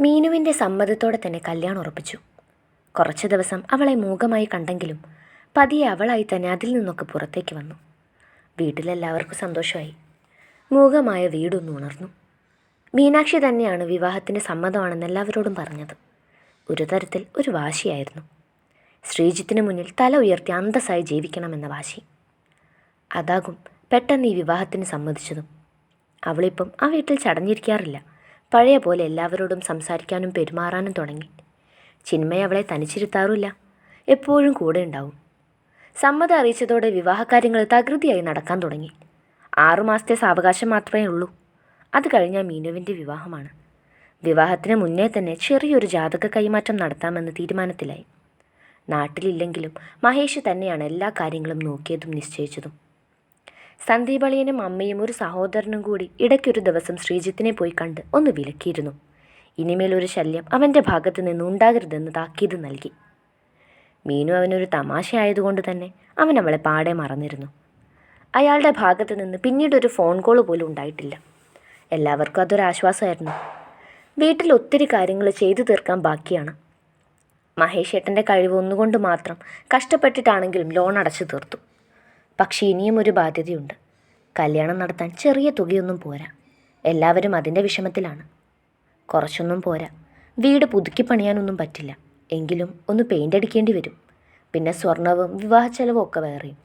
മീനുവിന്റെ സമ്മതത്തോടെ തന്നെ കല്യാണം ഉറപ്പിച്ചു. കുറച്ച് ദിവസം അവളെ മൂകമായി കണ്ടെങ്കിലും പതിയെ അവളായി തന്നെ അതിൽ നിന്നൊക്കെ പുറത്തേക്ക് വന്നു. വീട്ടിലെല്ലാവർക്കും സന്തോഷമായി. മൂകമായ വീടൊന്ന് ഉണർന്നു. മീനാക്ഷി തന്നെയാണ് വിവാഹത്തിന് സമ്മതമാണെന്ന് എല്ലാവരോടും പറഞ്ഞത്. ഒരു തരത്തിൽ ഒരു വാശിയായിരുന്നു. ശ്രീജിത്തിന് മുന്നിൽ തല ഉയർത്തി അന്തസ്സായി ജീവിക്കണമെന്ന വാശി. അതാകും പെട്ടെന്ന് ഈ വിവാഹത്തിന് സമ്മതിച്ചതും. അവളിപ്പം ആ വീട്ടിൽ ചടഞ്ഞിരിക്കാറില്ല. പഴയ പോലെ എല്ലാവരോടും സംസാരിക്കാനും പെരുമാറാനും തുടങ്ങി. ചിന്മയ അവളെ തനിച്ചിരുത്താറില്ല എപ്പോഴും കൂടെ ഉണ്ടാവും. സമ്മതം അറിയിച്ചതോടെ വിവാഹകാര്യങ്ങൾ തകൃതിയായി നടക്കാൻ തുടങ്ങി. ആറുമാസത്തെ സാവകാശം മാത്രമേ ഉള്ളൂ. അത് കഴിഞ്ഞാൽ മീനുവിന്റെ വിവാഹമാണ്. വിവാഹത്തിന് മുന്നേ തന്നെ ചെറിയൊരു ജാതക കൈമാറ്റം നടത്താമെന്ന് തീരുമാനത്തിലായി. നാട്ടിലില്ലെങ്കിലും മഹേഷ് തന്നെയാണ് എല്ലാ കാര്യങ്ങളും നോക്കിയതും നിശ്ചയിച്ചതും. സന്ദീപളിയനും അമ്മയും ഒരു സഹോദരനും കൂടി ഇടയ്ക്കൊരു ദിവസം ശ്രീജിത്തിനെ പോയി കണ്ട് ഒന്ന് വിലക്കിയിരുന്നു. ഇനിമേലൊരു ശല്യം അവന്റെ ഭാഗത്ത് നിന്ന് ഉണ്ടാകരുതെന്ന് താക്കീത് നൽകി. മീനു അവനൊരു തമാശ ആയതുകൊണ്ട് തന്നെ അവൻ അവളെ പാടെ മറന്നിരുന്നു. അയാളുടെ ഭാഗത്ത് നിന്ന് പിന്നീട് ഒരു ഫോൺ കോൾ പോലും ഉണ്ടായിട്ടില്ല. എല്ലാവർക്കും അതൊരാശ്വാസമായിരുന്നു വീട്ടിൽ ഒത്തിരി കാര്യങ്ങൾ ചെയ്തു തീർക്കാൻ ബാക്കിയാണ്. മഹേഷ് ഏട്ടന്റെ കഴിവ് ഒന്നുകൊണ്ട് മാത്രം കഷ്ടപ്പെട്ടിട്ടാണെങ്കിലും ലോൺ അടച്ചു തീർത്തു. പക്ഷേ ഇനിയും ഒരു ബാധ്യതയുണ്ട്. കല്യാണം നടത്താൻ ചെറിയ തുകയൊന്നും പോരാ. എല്ലാവരും അതിന്റെ വിഷമത്തിലാണ്. കുറച്ചൊന്നും പോരാ. വീട് പുതുക്കി പണിയാനൊന്നും പറ്റില്ല. എങ്കിലും ഒന്ന് പെയിന്റ് അടിക്കേണ്ടി വരും. പിന്നെ സ്വർണവും വിവാഹ ചെലവും ഒക്കെ വേറെയും.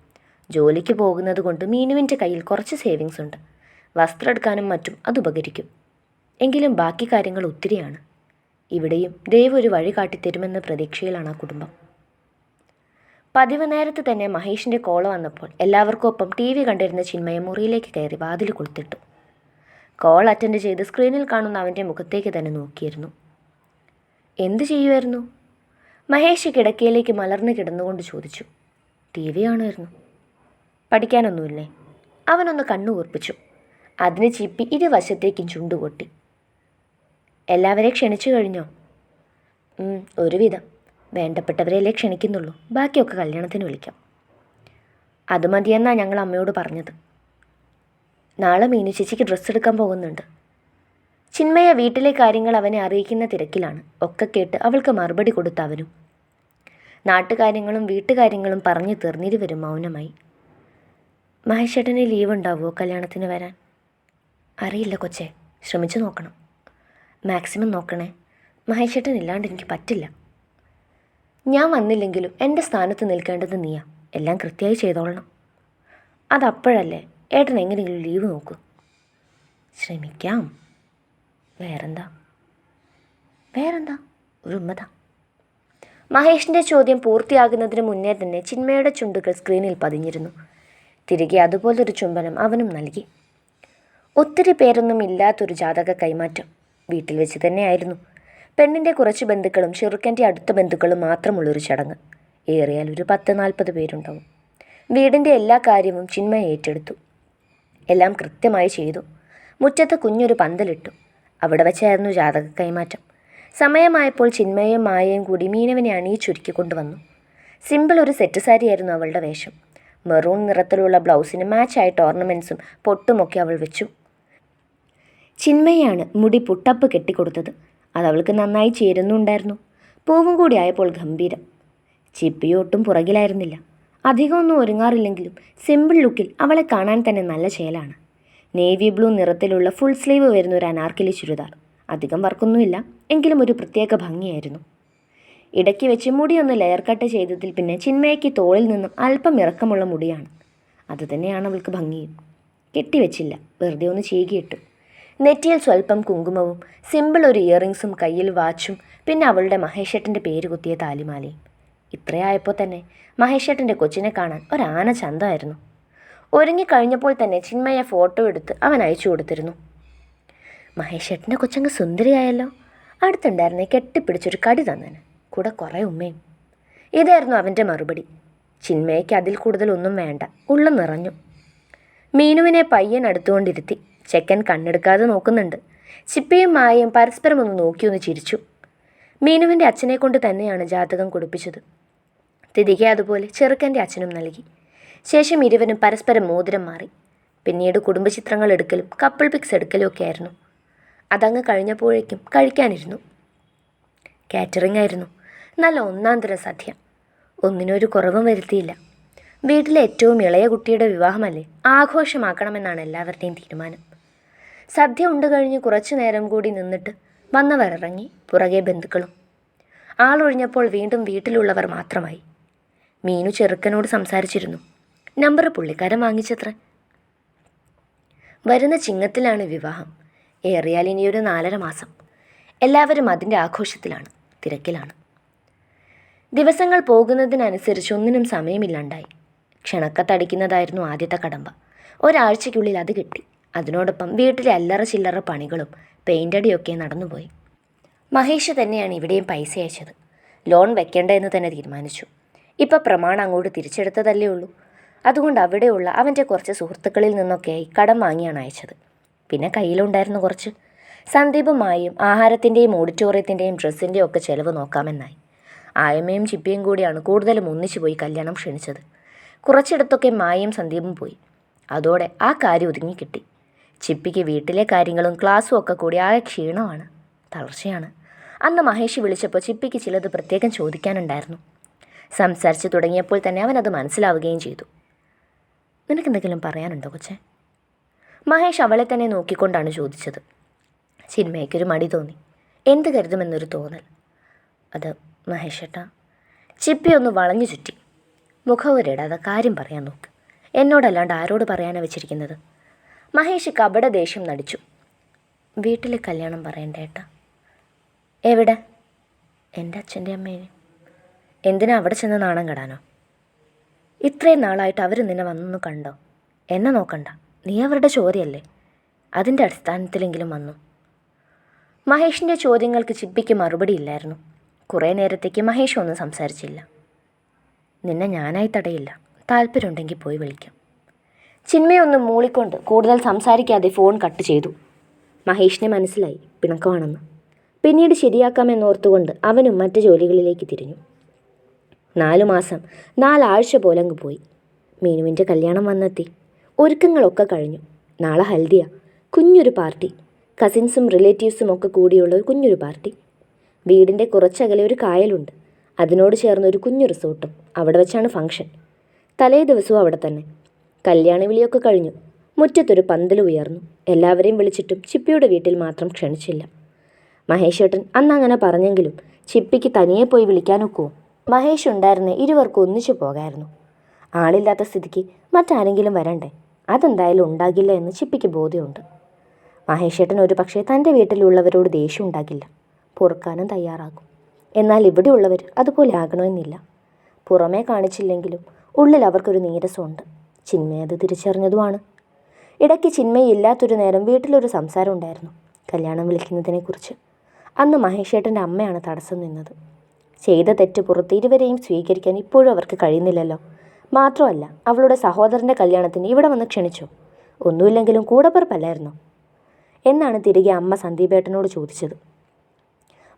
ജോലിക്ക് പോകുന്നത് കൊണ്ട് മീനുവിന്റെ കയ്യിൽ കുറച്ച് സേവിങ്സ് ഉണ്ട്. വസ്ത്രം എടുക്കാനും മറ്റും അത് ഉപകരിക്കും. എങ്കിലും ബാക്കി കാര്യങ്ങൾ ഒത്തിരിയാണ്. ഇവിടെയും ദൈവം ഒരു വഴി കാട്ടിത്തരുമെന്ന പ്രതീക്ഷയിലാണ് ആ കുടുംബം. പതിവ് നേരത്ത് തന്നെ മഹേഷിന്റെ കോൾ വന്നപ്പോൾ എല്ലാവർക്കും ഒപ്പം ടി വി കണ്ടിരുന്ന ചിന്മയ മുറിയിലേക്ക് കയറി വാതിൽ കൊളുത്തിട്ടു. കോൾ അറ്റൻഡ് ചെയ്ത് സ്ക്രീനിൽ കാണുന്ന അവന്റെ മുഖത്തേക്ക് തന്നെ നോക്കിയിരുന്നു. എന്ത് ചെയ്യുമായിരുന്നു മഹേഷ് കിടക്കയിലേക്ക് മലർന്ന് കിടന്നുകൊണ്ട് ചോദിച്ചു. ടി വി കാണുമായിരുന്നു പഠിക്കാനൊന്നുമില്ലേ? അവനൊന്ന് കണ്ണു കൂർപ്പിച്ചു. അതിന് ചിപ്പി ഇരുവശത്തേക്കും ചുണ്ടുകൊട്ടി. എല്ലാവരെയും ക്ഷണിച്ചു കഴിഞ്ഞോ? ഒരുവിധം. വേണ്ടപ്പെട്ടവരെയല്ലേ ക്ഷണിക്കുന്നുള്ളൂ. ബാക്കിയൊക്കെ കല്യാണത്തിന് വിളിക്കാം. അത് മതിയെന്നാണ് ഞങ്ങൾ അമ്മയോട് പറഞ്ഞത്. നാളെ മീനു ചേച്ചിക്ക് ഡ്രസ്സ് എടുക്കാൻ പോകുന്നുണ്ട്. ചിന്മയ വീട്ടിലെ കാര്യങ്ങൾ അവനെ അറിയിക്കുന്ന തിരക്കിലാണ്. ഒക്കെ കേട്ട് അവൾക്ക് മറുപടി കൊടുത്ത അവനും. നാട്ടുകാര്യങ്ങളും വീട്ടുകാര്യങ്ങളും പറഞ്ഞു തീർന്നിരുവരും മൗനമായി. മഹേഷേട്ടന് ലീവ് ഉണ്ടാവുമോ കല്യാണത്തിന് വരാൻ? അറിയില്ല കൊച്ചേ. ശ്രമിച്ചു നോക്കണം. മാക്സിമം നോക്കണേ. മഹേഷേട്ടൻ ഇല്ലാണ്ട് എനിക്ക് പറ്റില്ല. ഞാൻ വന്നില്ലെങ്കിലും എന്റെ സ്ഥാനത്ത് നിൽക്കേണ്ടത് നീയാ. എല്ലാം കൃത്യമായി ചെയ്തോളണം. അതപ്പോഴല്ലേ ഏട്ടൻ എങ്ങനെയെങ്കിലും ലീവ് നോക്കൂ. ശ്രമിക്കാം. വേറെന്താ? വേറെന്താ? ഒരു ഉമ്മത. മഹേഷിന്റെ ചോദ്യം പൂർത്തിയാകുന്നതിന് മുന്നേ തന്നെ ചിന്മയുടെ ചുണ്ടുകൾ സ്ക്രീനിൽ പതിഞ്ഞിരുന്നു. തിരികെ അതുപോലൊരു ചുംബനം അവനും നൽകി. ഒത്തിരി പേരൊന്നും ഇല്ലാത്തൊരു ജാതക കൈമാറ്റം. വീട്ടിൽ വെച്ച് തന്നെയായിരുന്നു. പെണ്ണിന്റെ കുറച്ച് ബന്ധുക്കളും ചെറുക്കന്റെ അടുത്ത ബന്ധുക്കളും മാത്രമുള്ളൊരു ചടങ്ങ്. ഏറിയാൽ ഒരു പത്ത് നാൽപ്പത് പേരുണ്ടാവും. വീടിന്റെ എല്ലാ കാര്യവും ചിന്മയ ഏറ്റെടുത്തു. എല്ലാം കൃത്യമായി ചെയ്തു. മുറ്റത്ത് കുഞ്ഞൊരു പന്തലിട്ടു. അവിടെ വെച്ചായിരുന്നു ജാതക കൈമാറ്റം. സമയമായപ്പോൾ ചിന്മയും മായയും കൂടി മീനവനെ അണിയിച്ചൊരുക്കി കൊണ്ടുവന്നു. സിമ്പിൾ ഒരു സെറ്റ് സാരിയായിരുന്നു അവളുടെ വേഷം. മെറൂൺ നിറത്തിലുള്ള ബ്ലൗസിന് മാച്ചായിട്ട് ഓർണമെന്റ്സും പൊട്ടുമൊക്കെ അവൾ വെച്ചു. ചിന്മയാണ് മുടി പുട്ടപ്പ് കെട്ടിക്കൊടുത്തത്. അത് അവൾക്ക് നന്നായി ചേരുന്നുണ്ടായിരുന്നു. പൂവും കൂടി ആയപ്പോൾ ഗംഭീരം. ചിപ്പിയൊട്ടും പുറകിലായിരുന്നില്ല. അധികമൊന്നും ഒരുങ്ങാറില്ലെങ്കിലും സിമ്പിൾ ലുക്കിൽ അവളെ കാണാൻ തന്നെ നല്ല ചേലാണ് നേവി ബ്ലൂ നിറത്തിലുള്ള ഫുൾ സ്ലീവ് വരുന്ന ഒരു അനാർക്കലി ചുരിദാർ. അധികം വർക്കൊന്നുമില്ല എങ്കിലും ഒരു പ്രത്യേക ഭംഗിയായിരുന്നു. ഇടയ്ക്ക് വെച്ച് മുടിയൊന്ന് ലെയർ കട്ട് ചെയ്തതിൽ പിന്നെ ചിന്മയ്ക്ക് തോളിൽ നിന്നും അല്പം ഇറക്കമുള്ള മുടിയാണ്. അതുതന്നെയാണ് അവൾക്ക് ഭംഗിയും. കെട്ടിവെച്ചില്ല വെറുതെ ഒന്ന് ചീകിയിട്ടു. നെറ്റിയിൽ സ്വല്പം കുങ്കുമവും സിമ്പിൾ ഒരു ഇയറിങ്സും കയ്യിൽ വാച്ചും പിന്നെ അവളുടെ മഹേഷേട്ടന്റെ പേര് കുത്തിയ താലിമാലയും. ഇത്രയായപ്പോൾ തന്നെ മഹേഷേട്ടന്റെ കൊച്ചിനെ കാണാൻ ഒരാന ചന്തമായിരുന്നു. ഒരുങ്ങിക്കഴിഞ്ഞപ്പോൾ തന്നെ ചിന്മയ ഫോട്ടോ എടുത്ത് അവൻ അയച്ചു കൊടുത്തിരുന്നു. മഹേഷേട്ടന്റെ കൊച്ചങ്ങ് സുന്ദരിയായല്ലോ. അടുത്തുണ്ടായിരുന്നേ കെട്ടിപ്പിടിച്ചൊരു കടി തന്നേന്. കൂടെ കുറേ ഉമ്മയും. ഇതായിരുന്നു അവന്റെ മറുപടി. ചിന്മയ്ക്ക് അതിൽ കൂടുതലൊന്നും വേണ്ട. ഉള്ളു നിറഞ്ഞു. മീനുവിനെ പയ്യൻ അടുത്തുകൊണ്ടിരുത്തി. ചെക്കൻ കണ്ണെടുക്കാതെ നോക്കുന്നുണ്ട്. ചിപ്പയും മായയും പരസ്പരം ഒന്ന് നോക്കിയൊന്ന് ചിരിച്ചു. മീനുവിന്റെ അച്ഛനെ കൊണ്ട് തന്നെയാണ് ജാതകം കൊടുപ്പിച്ചത്. തിരികെ അതുപോലെ ചെറുക്കന്റെ അച്ഛനും നൽകി. ശേഷം ഇരുവരും പരസ്പരം മോതിരം മാറി. പിന്നീട് കുടുംബചിത്രങ്ങൾ എടുക്കലും കപ്പിൾ പിക്സ് എടുക്കലും ഒക്കെ ആയിരുന്നു. അതങ്ങ് കഴിഞ്ഞപ്പോഴേക്കും കഴിക്കാനിരുന്നു. കാറ്ററിംഗ് ആയിരുന്നു. നല്ല ഒന്നാം തരം സദ്യ. ഒന്നിനൊരു കുറവും വരുത്തിയില്ല. വീട്ടിലെ ഏറ്റവും ഇളയ കുട്ടിയുടെ വിവാഹമല്ലേ ആഘോഷമാക്കണമെന്നാണ് എല്ലാവരുടെയും തീരുമാനം. സദ്യ ഉണ്ട് കഴിഞ്ഞ് കുറച്ചു നേരം കൂടി നിന്നിട്ട് വന്നവർ ഇറങ്ങി പുറകെ ബന്ധുക്കളും. ആളൊഴിഞ്ഞപ്പോൾ വീണ്ടും വീട്ടിലുള്ളവർ മാത്രമായി. മീനു ചെറുക്കനോട് സംസാരിച്ചിരുന്നു. നമ്പർ പുള്ളിക്കാരൻ വാങ്ങിച്ചത്ര. വരുന്ന ചിങ്ങത്തിലാണ് വിവാഹം. ഏറിയാൽ ഇനിയൊരു നാലര മാസം. എല്ലാവരും അതിന്റെ ആഘോഷത്തിലാണ് തിരക്കിലാണ്. ദിവസങ്ങൾ പോകുന്നതിനനുസരിച്ച് ഒന്നിനും സമയമില്ലാണ്ടായി. ക്ഷണക്കത്തടിക്കുന്നതായിരുന്നു ആദ്യത്തെ കടമ്പ. ഒരാഴ്ചയ്ക്കുള്ളിൽ അത് കിട്ടി. അതിനോടൊപ്പം വീട്ടിലെ അല്ലറ ചില്ലറ പണികളും പെയിന്റടിയൊക്കെ നടന്നുപോയി. മഹേഷ് തന്നെയാണ് ഇവിടെയും പൈസ അയച്ചത്. ലോൺ വെക്കേണ്ട എന്ന് തന്നെ തീരുമാനിച്ചു. ഇപ്പം പ്രമാണം അങ്ങോട്ട് തിരിച്ചെടുത്തതല്ലേ ഉള്ളൂ. അതുകൊണ്ട് അവിടെയുള്ള അവന്റെ കുറച്ച് സുഹൃത്തുക്കളിൽ നിന്നൊക്കെയായി കടം വാങ്ങിയാണ് അയച്ചത്. പിന്നെ കയ്യിലുണ്ടായിരുന്നു കുറച്ച്. സന്ദീപുമായും ആഹാരത്തിന്റെയും ഓഡിറ്റോറിയത്തിന്റെയും ഡ്രസ്സിന്റെയും ഒക്കെ ചിലവ് നോക്കാമെന്നായി. ആയമ്മയും ചിപ്പിയും കൂടിയാണ് കൂടുതലും ഒന്നിച്ചു പോയി കല്യാണം ക്ഷണിച്ചത്. കുറച്ചിടത്തൊക്കെ മായയും സന്ദീപും പോയി. അതോടെ ആ കാര്യം ഒതുങ്ങിക്കിട്ടി. ചിപ്പിക്ക് വീട്ടിലെ കാര്യങ്ങളും ക്ലാസ്സും ഒക്കെ കൂടി ആകെ ക്ഷീണമാണ് തളർച്ചയാണ്. അന്ന് മഹേഷ് വിളിച്ചപ്പോൾ ചിപ്പിക്ക് ചിലത് പ്രത്യേകം ചോദിക്കാനുണ്ടായിരുന്നു. സംസാരിച്ച് തുടങ്ങിയപ്പോൾ തന്നെ അവൻ അത് മനസ്സിലാവുകയും ചെയ്തു. നിനക്കെന്തെങ്കിലും പറയാനുണ്ടോ കൊച്ചെ? മഹേഷ് അവളെ തന്നെ നോക്കിക്കൊണ്ടാണ് ചോദിച്ചത്. ചിന്മയ്ക്കൊരു മടി തോന്നി. എന്ത് കരുതുമെന്നൊരു തോന്നൽ. അത് മഹേഷ് ഏട്ടാ ചിപ്പി ഒന്ന് വളഞ്ഞു ചുറ്റി. മുഖവുരിടാതെ കാര്യം പറയാൻ നോക്ക്. എന്നോടല്ലാണ്ട് ആരോട് പറയാനാണ് വെച്ചിരിക്കുന്നത്? മഹേഷ് കപട ദേഷ്യം നടിച്ചു. വീട്ടിൽ കല്യാണം പറയണ്ട ഏട്ടാ. എവിടെ? എന്റെ അച്ഛന്റെ അമ്മേനെ എന്തിനാ അവിടെ ചെന്ന് നാണം കെടാനോ? ഇത്രയും നാളായിട്ട് അവർ നിന്നെ വന്നൊന്ന് കണ്ടോ? എന്നെ നോക്കണ്ട. നീ അവരുടെ ചോദ്യമല്ലേ? അതിന്റെ അടിസ്ഥാനത്തിലെങ്കിലും വന്നു. മഹേഷിന്റെ ചോദ്യങ്ങൾക്ക് ചിപ്പിക്ക് മറുപടി ഇല്ലായിരുന്നു. കുറേ നേരത്തേക്ക് മഹേഷ് ഒന്നും സംസാരിച്ചില്ല. നിന്നെ ഞാനായി തടയില്ല. താല്പര്യമുണ്ടെങ്കിൽ പോയി വിളിക്കാം. ചിന്മയൊന്ന് മൂളിക്കൊണ്ട് കൂടുതൽ സംസാരിക്കാതെ ഫോൺ കട്ട് ചെയ്തു. മഹേഷിനെ മനസ്സിലായി പിണക്കമാണെന്ന്. പിന്നീട് ശരിയാക്കാമെന്നോർത്തുകൊണ്ട് അവനും മറ്റു ജോലികളിലേക്ക് തിരിഞ്ഞു. നാലു മാസം നാലാഴ്ച പോലെ അങ്ങ് പോയി. മീനുവിന്റെ കല്യാണം വന്നെത്തി. ഒരുക്കങ്ങളൊക്കെ കഴിഞ്ഞു. നാളെ ഹൽദിയ കുഞ്ഞൊരു പാർട്ടി. കസിൻസും റിലേറ്റീവ്സും ഒക്കെ കൂടിയുള്ള ഒരു കുഞ്ഞൊരു പാർട്ടി. വീടിന്റെ കുറച്ചകലെ ഒരു കായലുണ്ട്. അതിനോട് ചേർന്ന് ഒരു കുഞ്ഞു റിസോർട്ടും. അവിടെ വെച്ചാണ് ഫംഗ്ഷൻ. തലേ ദിവസവും അവിടെ തന്നെ. കല്യാണ വിളിയൊക്കെ കഴിഞ്ഞു. മുറ്റത്തൊരു പന്തൽ ഉയർന്നു. എല്ലാവരെയും വിളിച്ചിട്ടും ചിപ്പിയുടെ വീട്ടിൽ മാത്രം ക്ഷണിച്ചില്ല. മഹേഷേട്ടൻ അന്ന് അങ്ങനെ പറഞ്ഞെങ്കിലും ചിപ്പിക്ക് തനിയെ പോയി വിളിക്കാനൊക്കുമോ മഹേഷ് ഉണ്ടായിരുന്ന ഇരുവർക്കും ഒന്നിച്ചു പോകായിരുന്നു. ആളില്ലാത്ത സ്ഥിതിക്ക് മറ്റാരെങ്കിലും വരണ്ടേ? അതെന്തായാലും ഉണ്ടാകില്ല എന്ന് ചിപ്പിക്ക് ബോധ്യമുണ്ട്. മഹേഷേട്ടൻ ഒരു പക്ഷേ തന്റെ വീട്ടിലുള്ളവരോട് ദേഷ്യം ഉണ്ടാകില്ല. പൊറുക്കാനും തയ്യാറാകും. എന്നാൽ ഇവിടെയുള്ളവർ അതുപോലെ ആകണമെന്നില്ല. പുറമേ കാണിച്ചില്ലെങ്കിലും ഉള്ളിൽ അവർക്കൊരു നീരസമുണ്ട്. ചിന്മയ അത് തിരിച്ചറിഞ്ഞതുമാണ്. ഇടയ്ക്ക് ചിന്മയില്ലാത്തൊരു നേരം വീട്ടിലൊരു സംസാരം ഉണ്ടായിരുന്നു. കല്യാണം വിളിക്കുന്നതിനെക്കുറിച്ച്. അന്ന് മഹേഷേട്ടന്റെ അമ്മയാണ് തടസ്സം നിന്നത്. ചെയ്ത തെറ്റ് പുറത്ത് ഇരുവരെയും സ്വീകരിക്കാൻ ഇപ്പോഴും അവർക്ക് കഴിയുന്നില്ലല്ലോ. മാത്രമല്ല അവളുടെ സഹോദരന്റെ കല്യാണത്തിന് ഇവിടെ വന്ന് ക്ഷണിച്ചു. ഒന്നുമില്ലെങ്കിലും കൂടപ്പിറപ്പല്ലായിരുന്നോ? എന്നാണ് തിരികെ അമ്മ സന്ദീപേട്ടനോട് ചോദിച്ചത്.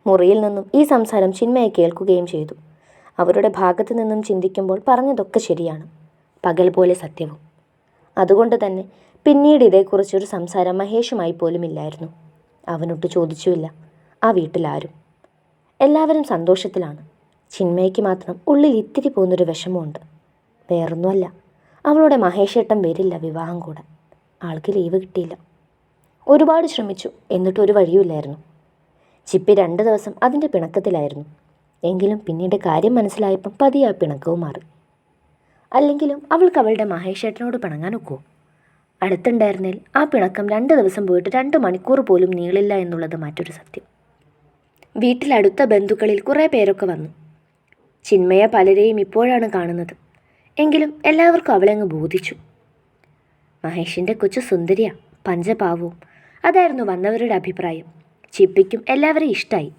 മുറിയിൽ നിന്നും ഈ സംസാരം ചിന്മയെ കേൾക്കുകയും ചെയ്തു. അവരുടെ ഭാഗത്തു നിന്നും ചിന്തിക്കുമ്പോൾ പറഞ്ഞതൊക്കെ ശരിയാണ്. പകൽ പോലെ സത്യവും. അതുകൊണ്ട് തന്നെ പിന്നീട് ഇതേക്കുറിച്ചൊരു സംസാരം മഹേഷുമായി പോലും ഇല്ലായിരുന്നു. അവനൊട്ട് ചോദിച്ചുമില്ല. ആ വീട്ടിലാരും. എല്ലാവരും സന്തോഷത്തിലാണ്. ചിന്മയ്ക്ക് മാത്രം ഉള്ളിൽ ഇത്തിരി പോകുന്നൊരു വിഷമമുണ്ട്. വേറൊന്നുമല്ല. അവളുടെ മഹേഷേട്ടൻ വരില്ല വിവാഹം കൂടെ ആൾക്ക് ലീവ് കിട്ടിയില്ല. ഒരുപാട് ശ്രമിച്ചു. എന്നിട്ട് ഒരു വഴിയുമില്ലായിരുന്നു. ചിപ്പി രണ്ട് ദിവസം അതിന്റെ പിണക്കത്തിലായിരുന്നു. എങ്കിലും പിന്നീട് കാര്യം മനസ്സിലായപ്പം പതിയാ പിണക്കവും മാറി. അല്ലെങ്കിലും അവൾക്ക് അവളുടെ മഹേഷേട്ടനോട് പിണങ്ങാൻ ഒക്കുമോ അടുത്തുണ്ടായിരുന്നേൽ ആ പിണക്കം രണ്ട് ദിവസം പോയിട്ട് രണ്ട് മണിക്കൂർ പോലും നീളില്ല എന്നുള്ളത് മറ്റൊരു സത്യം. വീട്ടിലടുത്ത ബന്ധുക്കളിൽ കുറേ പേരൊക്കെ വന്നു. ചിന്മയ പലരെയും ഇപ്പോഴാണ് കാണുന്നത്. എങ്കിലും എല്ലാവർക്കും അവളെ അങ്ങ് ബോധിച്ചു. മഹേഷിന്റെ കൊച്ചു സുന്ദരിയ പഞ്ചപാവവും. അതായിരുന്നു വന്നവരുടെ അഭിപ്രായം. ചിപ്പിക്കും എല്ലാവരെയും ഇഷ്ടമായി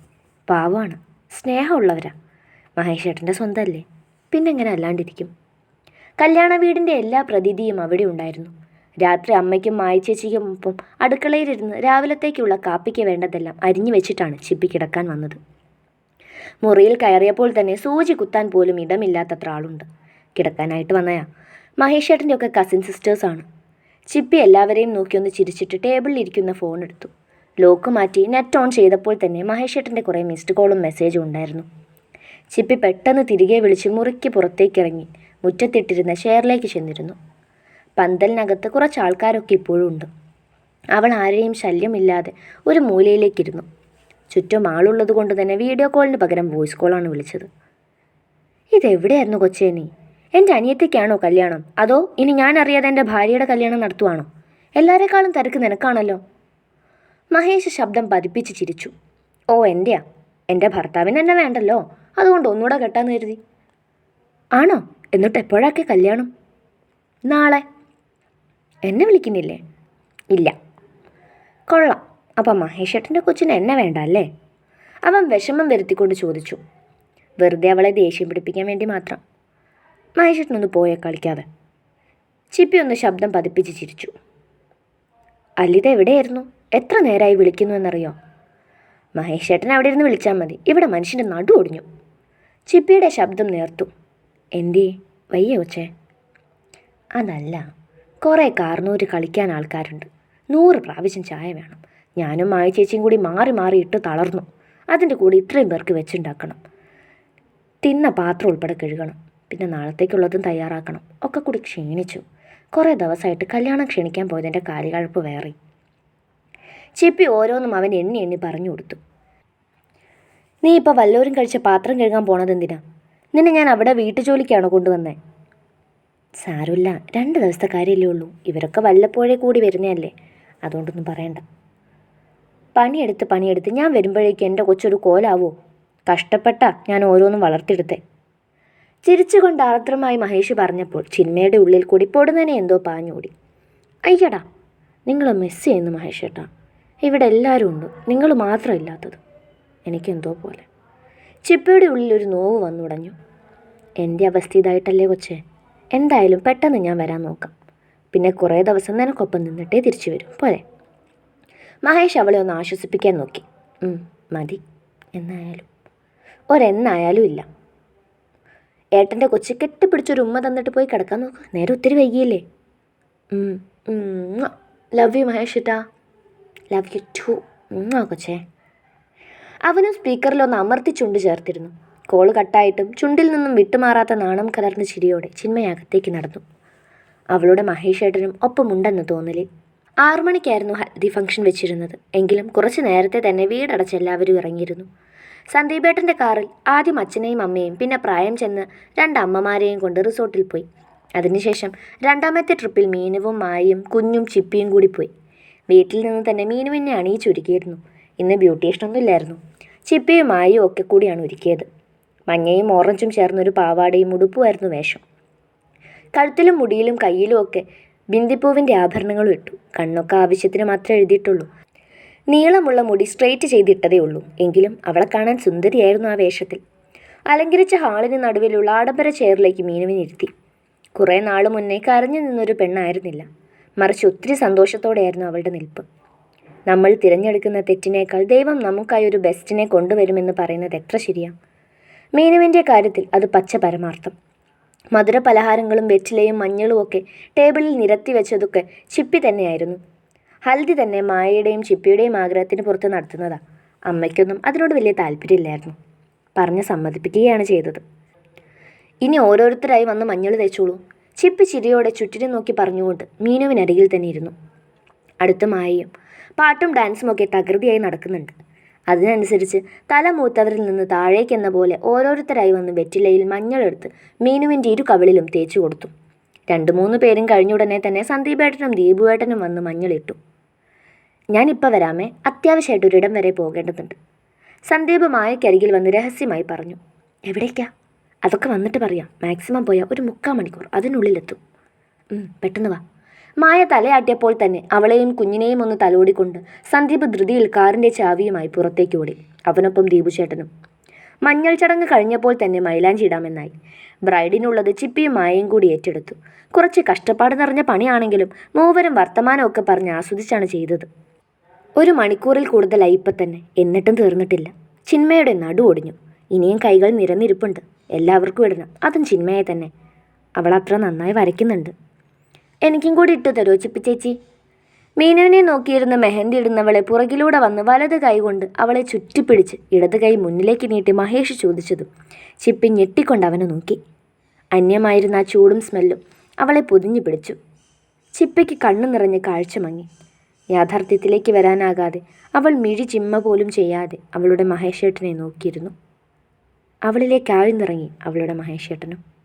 പാവമാണ് സ്നേഹമുള്ളവരാ. മഹേഷേട്ടന്റെ സ്വന്തമല്ലേ പിന്നെങ്ങനെ അല്ലാണ്ടിരിക്കും. കല്യാണ വീടിന്റെ എല്ലാ പ്രതിഥിയും അവിടെ ഉണ്ടായിരുന്നു. രാത്രി അമ്മയ്ക്കും മായച്ചേച്ചിക്കും ഒപ്പം അടുക്കളയിലിരുന്ന് രാവിലത്തേക്കുള്ള കാപ്പിക്ക് വേണ്ടതെല്ലാം അരിഞ്ഞു വെച്ചിട്ടാണ് ചിപ്പി കിടക്കാൻ വന്നത്. മുറിയിൽ കയറിയപ്പോൾ തന്നെ സൂചി കുത്താൻ പോലും ഇടമില്ലാത്തത്ര ആളുണ്ട്. കിടക്കാനായിട്ട് വന്നയാ. മഹേഷേട്ടന്റെ ഒക്കെ കസിൻ സിസ്റ്റേഴ്സാണ് ചിപ്പി എല്ലാവരെയും നോക്കിയൊന്ന് ചിരിച്ചിട്ട് ടേബിളിൽ ഇരിക്കുന്ന ഫോൺ എടുത്തു. ലോക്ക് മാറ്റി നെറ്റ് ഓൺ ചെയ്തപ്പോൾ തന്നെ മഹേഷേട്ടന്റെ കുറേ മിസ്ഡ് കോളും മെസ്സേജും ഉണ്ടായിരുന്നു. ചിപ്പി പെട്ടെന്ന് തിരികെ വിളിച്ച് മുറിക്ക് പുറത്തേക്കിറങ്ങി. മുറ്റത്തിട്ടിരുന്ന ഷെയറിലേക്ക് ചെന്നിരുന്നു. പന്തലിനകത്ത് കുറച്ച് ആൾക്കാരൊക്കെ ഇപ്പോഴും ഉണ്ട്. അവൾ ആരെയും ശല്യമില്ലാതെ ഒരു മൂലയിലേക്കിരുന്നു. ചുറ്റും ആളുള്ളത് കൊണ്ട് തന്നെ വീഡിയോ കോളിന് പകരം വോയിസ് കോളാണ് വിളിച്ചത്. ഇതെവിടെയായിരുന്നു കൊച്ചേ നീ? എന്റെ അനിയത്തിക്കാണോ കല്യാണം? അതോ ഇനി ഞാൻ അറിയാതെ എന്റെ ഭാര്യയുടെ കല്യാണം നടത്തുവാണോ? എല്ലാവരെക്കാളും തിരക്ക് നിനക്കാണല്ലോ. മഹേഷ് ശബ്ദം പതിപ്പിച്ച് ചിരിച്ചു. ഓ എന്റെയാ എന്റെ ഭർത്താവിന് എന്നെ വേണ്ടല്ലോ. അതുകൊണ്ട് ഒന്നുകൂടെ കെട്ടാന്ന് കരുതി. ആണോ? എന്നിട്ട് എപ്പോഴൊക്കെ കല്യാണം? നാളെ. എന്നെ വിളിക്കുന്നില്ലേ? ഇല്ല. കൊള്ളാം. അപ്പം മഹേഷേട്ടന്റെ കൊച്ചിന് എന്നെ വേണ്ട അല്ലേ? അവൻ വിഷമം വരുത്തിക്കൊണ്ട് ചോദിച്ചു. വെറുതെ അവളെ ദേഷ്യം പിടിപ്പിക്കാൻ വേണ്ടി മാത്രം. മഹേഷേട്ടനൊന്ന് പോയേ കളിക്കാതെ. ചിപ്പി ഒന്ന് ശബ്ദം പതിപ്പിച്ച് ചിരിച്ചു. അല്ലിത എവിടെയായിരുന്നു? എത്ര നേരമായി വിളിക്കുന്നു എന്നറിയോ? മഹേഷേട്ടൻ അവിടെ ഇരുന്ന് വിളിച്ചാൽ മതി. ഇവിടെ മനുഷ്യന്റെ നടു ഒടിഞ്ഞു. ചിപ്പിയുടെ ശബ്ദം നേർത്തു. എന്തേ? വയ്യ കൊച്ചേ. അതല്ല കുറേ കാർന്നൂര് കളിക്കാൻ ആൾക്കാരുണ്ട്. നൂറ് പ്രാവശ്യം ചായ വേണം. ഞാനും മായ ചേച്ചിയും കൂടി മാറി മാറി ഇട്ട് തളർന്നു. അതിന്റെ കൂടെ ഇത്രയും പേർക്ക് വെച്ചുണ്ടാക്കണം. തിന്ന പാത്രം ഉൾപ്പെടെ കഴുകണം. പിന്നെ നാളത്തേക്കുള്ളതും തയ്യാറാക്കണം. ഒക്കെ കൂടി ക്ഷീണിച്ചു. കുറേ ദിവസമായിട്ട് കല്യാണം ക്ഷണിക്കാൻ പോയതിന്റെ കാലികഴപ്പ് വേറെ. ചിപ്പി ഓരോന്നും അവൻ എണ്ണി എണ്ണി പറഞ്ഞു കൊടുത്തു. നീ ഇപ്പോൾ വല്ലോരും കഴിച്ച പാത്രം കഴുകാൻ പോണത് എന്തിനാ നിന്നെ ഞാൻ അവിടെ വീട്ടുജോലിക്കാണോ കൊണ്ടുവന്നേ? സാരമില്ല രണ്ട് ദിവസത്തെ കാര്യമല്ലേ ഉള്ളൂ. ഇവരൊക്കെ വല്ലപ്പോഴേ കൂടി വരുന്നതല്ലേ. അതുകൊണ്ടൊന്നും പറയണ്ട. പണിയെടുത്ത് പണിയെടുത്ത് ഞാൻ വരുമ്പോഴേക്കും എന്റെ കൊച്ചൊരു കോലാവോ? കഷ്ടപ്പെട്ടാ ഞാൻ ഓരോന്നും വളർത്തിയെടുത്തേ. ചിരിച്ചുകൊണ്ട് ആർദ്രമായി മഹേഷ് പറഞ്ഞപ്പോൾ ചിന്മയുടെ ഉള്ളിൽ കൂടി പൊടുന്നനെ എന്തോ പാഞ്ഞോടി. അയ്യടാ നിങ്ങൾ മിസ് ചെയ്യുന്നു മഹേഷ് ഏട്ടാ. ഇവിടെ എല്ലാവരും ഉണ്ട്. നിങ്ങൾ മാത്രം ഇല്ലാത്തത്. എനിക്കെന്തോ പോലെ. ചിപ്പയുടെ ഉള്ളിൽ ഒരു നോവ് വന്നുടഞ്ഞു എന്റെ അവസ്ഥ ഇതായിട്ടല്ലേ കൊച്ചേ എന്തായാലും പെട്ടെന്ന് ഞാൻ വരാൻ നോക്കാം പിന്നെ കുറേ ദിവസം നിനക്കൊപ്പം നിന്നിട്ടേ തിരിച്ചു വരും പോരെ മഹേഷ് അവളെ ഒന്ന് ആശ്വസിപ്പിക്കാൻ നോക്കി മതി എന്നായാലും ഒരെന്നായാലും ഇല്ല ഏട്ടന്റെ കൊച്ചി കെട്ടിപ്പിടിച്ചൊരു ഉമ്മ തന്നിട്ട് പോയി കിടക്കാൻ നോക്കുക നേരെ ഒത്തിരി വൈകിയില്ലേ ലവ് യു മഹേഷ് ഇട്ടാ ലവ് യു ടു കൊച്ചേ അവനും സ്പീക്കറിലൊന്ന് അമർത്തി ചുണ്ട് ചേർത്തിരുന്നു. കോൾ കട്ടായിട്ടും ചുണ്ടിൽ നിന്നും വിട്ടുമാറാത്ത നാണം കലർന്ന ചിരിയോടെ ചിന്മയകത്തേക്ക് നടന്നു. അവളുടെ മഹേഷേട്ടനും ഒപ്പമുണ്ടെന്ന് തോന്നലിൽ ആറു മണിക്കായിരുന്നു ഹൽദി ഫംഗ്ഷൻ വെച്ചിരുന്നത്. എങ്കിലും കുറച്ച് നേരത്തെ തന്നെ വീടടച്ച് എല്ലാവരും ഇറങ്ങിയിരുന്നു. സന്ദീപേട്ടന്റെ കാറിൽ ആദ്യം അച്ഛനെയും അമ്മയും പിന്നെ പ്രായം ചെന്ന് രണ്ട് അമ്മമാരെയും കൊണ്ട് റിസോർട്ടിൽ പോയി. അതിനുശേഷം രണ്ടാമത്തെ ട്രിപ്പിൽ മീനുവും മായയും കുഞ്ഞും ചിപ്പിയും കൂടി പോയി. വീട്ടിൽ നിന്ന് തന്നെ മീനുവിനെ അണിയിച്ചൊരുക്കിയിരുന്നു. ഇന്ന് ബ്യൂട്ടീഷ്യനൊന്നും ഇല്ലായിരുന്നു ചിപ്പിയും മായയും ഒക്കെ കൂടിയാണ് ഒരുക്കിയത്. മഞ്ഞയും ഓറഞ്ചും ചേർന്നൊരു പാവാടയും ഉടുപ്പുമായിരുന്നു വേഷം. കഴുത്തിലും മുടിയിലും കയ്യിലും ഒക്കെ ബിന്ദിപ്പൂവിന്റെ ആഭരണങ്ങളും ഇട്ടു. കണ്ണൊക്കെ ആവശ്യത്തിന് മാത്രമേ എഴുതിയിട്ടുള്ളൂ. നീളമുള്ള മുടി സ്ട്രെയിറ്റ് ചെയ്തിട്ടതേ ഉള്ളൂ. എങ്കിലും അവളെ കാണാൻ സുന്ദരിയായിരുന്നു ആ വേഷത്തിൽ. അലങ്കരിച്ച ഹാളിന് നടുവിലുള്ള ആഡംബര ചെയറിലേക്ക് മീനുവിനിരുത്തി കുറേ നാൾ മുന്നേ കരഞ്ഞു നിന്നൊരു പെണ്ണായിരുന്നില്ല. മറിച്ച് ഒത്തിരി സന്തോഷത്തോടെയായിരുന്നു അവളുടെ നിൽപ്പ്. നമ്മൾ തിരഞ്ഞെടുക്കുന്ന തെറ്റിനേക്കാൾ ദൈവം നമുക്കായി ഒരു ബെസ്റ്റിനെ കൊണ്ടുവരുമെന്ന് പറയുന്നത് എത്ര ശരിയാ? മീനുവിന്റെ കാര്യത്തിൽ അത് പച്ച പരമാർത്ഥം. മധുര പലഹാരങ്ങളും വെറ്റിലയും മഞ്ഞളും ഒക്കെ ടേബിളിൽ നിരത്തി വെച്ചതൊക്കെ ചിപ്പി തന്നെയായിരുന്നു. ഹൽദി തന്നെ മായയുടെയും ചിപ്പിയുടെയും ആഗ്രഹത്തിന് പുറത്ത് നടത്തുന്നതാ. അമ്മയ്ക്കൊന്നും അതിനോട് വലിയ താല്പര്യമില്ലായിരുന്നു. പറഞ്ഞ് സമ്മതിപ്പിക്കുകയാണ് ചെയ്തത്. ഇനി ഓരോരുത്തരായി വന്ന് മഞ്ഞൾ തേച്ചോളൂ. ചിപ്പി ചിരിയോടെ ചുറ്റിനും നോക്കി പറഞ്ഞുകൊണ്ട് മീനുവിനരികിൽ തന്നെ ഇരുന്നു അടുത്ത മായയും പാട്ടും ഡാൻസും ഒക്കെ തകൃതിയായി നടക്കുന്നുണ്ട്. അതിനനുസരിച്ച് തല മൂത്തവരിൽ നിന്ന് താഴേക്കെന്ന പോലെ ഓരോരുത്തരായി വന്ന് വെറ്റിലയിൽ മഞ്ഞളെടുത്ത് മീനുവിന്റെ ഇരു കവിളിലും തേച്ചു കൊടുത്തു. രണ്ടു മൂന്ന് പേരും കഴിഞ്ഞ ഉടനെ തന്നെ സന്ദീപേട്ടനും ദീപുവേട്ടനും വന്ന് മഞ്ഞളിട്ടു. ഞാനിപ്പോൾ വരാമേ അത്യാവശ്യമായിട്ട് ഒരിടം വരെ പോകേണ്ടതുണ്ട്. സന്ദീപ് മായക്കരികിൽ വന്ന് രഹസ്യമായി പറഞ്ഞു എവിടേക്കാ? അതൊക്കെ വന്നിട്ട് പറയാം. മാക്സിമം പോയാൽ ഒരു മുക്കാൽ മണിക്കൂർ അതിനുള്ളിലെത്തും. പെട്ടെന്ന് വാ. മായ തലയാട്ടിയപ്പോൾ തന്നെ അവളെയും കുഞ്ഞിനെയും ഒന്ന് തലോടിക്കൊണ്ട് സന്ദീപ് ധൃതിയിൽ കാറിന്റെ ചാവിയുമായി പുറത്തേക്ക് ഓടി. അവനൊപ്പം ദീപുചേട്ടനും മഞ്ഞൾ ചടങ്ങ് കഴിഞ്ഞപ്പോൾ തന്നെ മൈലാഞ്ചി ഇടാമെന്നായി. ബ്രൈഡിനുള്ളത് ചിപ്പിയും മായയും കൂടി ഏറ്റെടുത്തു. കുറച്ച് കഷ്ടപ്പാട് നിറഞ്ഞ പണിയാണെങ്കിലും മൂവരും വർത്തമാനമൊക്കെ പറഞ്ഞ് ആസ്വദിച്ചാണ് ചെയ്തത്. ഒരു മണിക്കൂറിൽ കൂടുതലായി ഇപ്പം തന്നെ. എന്നിട്ടും തീർന്നിട്ടില്ല. ചിന്മയുടെ നടു ഒടിഞ്ഞു. ഇനിയും കൈകൾ നിരന്നിരിപ്പുണ്ട്. എല്ലാവർക്കും ഇടണം. അതും ചിന്മയെ തന്നെ. അവൾ അത്ര നന്നായി വരയ്ക്കുന്നുണ്ട്. എനിക്കും കൂടി ഇട്ട് തരുമോ ചിപ്പി ചേച്ചി? മീനുവിനെ നോക്കിയിരുന്ന മെഹന്തി ഇടുന്നവളെ പുറകിലൂടെ വന്ന് വലത് കൈകൊണ്ട് അവളെ ചുറ്റിപ്പിടിച്ച് ഇടത് കൈ മുന്നിലേക്ക് നീട്ടി മഹേഷ് ചോദിച്ചതും. ചിപ്പി ഞെട്ടിക്കൊണ്ട് അവനെ നോക്കി. അന്യമായിരുന്ന ആ ചൂടും സ്മെല്ലും അവളെ പൊതിഞ്ഞു പിടിച്ചു. ചിപ്പയ്ക്ക് കണ്ണു നിറഞ്ഞ് കാഴ്ച മങ്ങി. യാഥാർത്ഥ്യത്തിലേക്ക് വരാനാകാതെ അവൾ മിഴി ചിമ്മ പോലും ചെയ്യാതെ അവളുടെ മഹേഷേട്ടനെ നോക്കിയിരുന്നു. അവളിലേക്ക് ആഴ്ന്നിറങ്ങി അവളുടെ മഹേഷേട്ടനും.